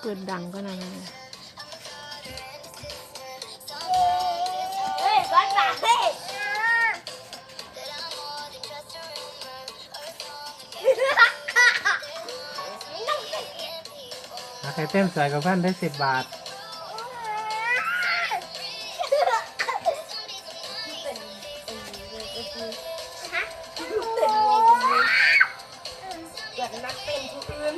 เปิดดังก็นะนะเฮ้ยก้อนปากเฮ้ยถ้าใครเต้นสวยกับเพื่อนได้สิบบาทเกิดนักเต้นผู้อื่นอ๋อเอาดีกว่านักเต้นผู้อื่น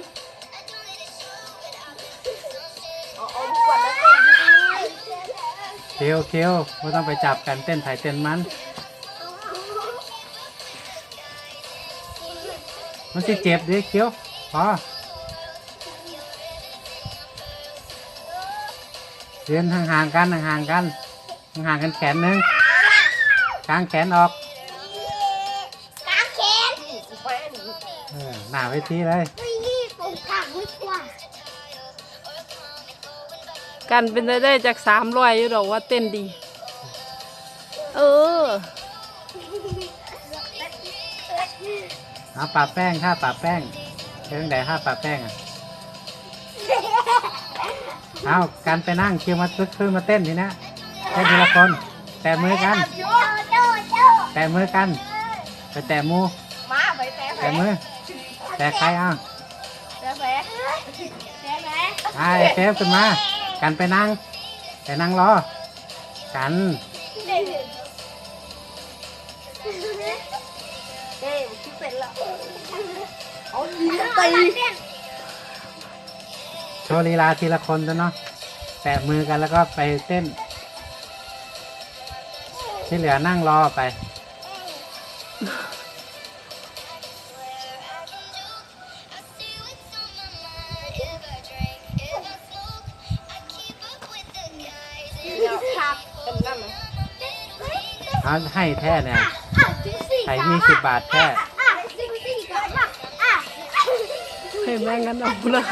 เคียวเคียวไม่ต้องไปจับกันเต้นไผ่เต้นมัน มันจะเจ็บดิเคียวพอเดินห่างๆกันห่างๆกันห่างๆกันแขนหนึงกางแขนออกกางแขนหน้าเวทีเลยไม่นี่ตรงกไม่กว่า กันเป็นได้ได้จากสามร้อยอยู่ดอกว่าเต้นดี เออเอาปะแป้งถ้าปะแป้งเรื่องใดถ้าปะแป้งอะเอากันไปนั่งคิวมาซึกขึ้นมาเต้นทีนะเต้นทีละคน แตะมือกันโจโจโจแตะมือกัน ไปแตะมูมาไปแต่แผลแตะมือ แตะใครอะแต่แผลแต่แผลไอ้เฟฟขึ้นมา กันไปนั่งไปนั่งรอ กันเฮ้ยคิดเป็นละเอาดีตีโชว์ลีลาทีละคนจ้ะเนาะแตะมือกันแล้วก็ไปเต้น ที่เหลือนั่งรอไป เขาให้แท้เนี่ยไข่มีสิบบาทแท้ ให้แม่งกันเอาละ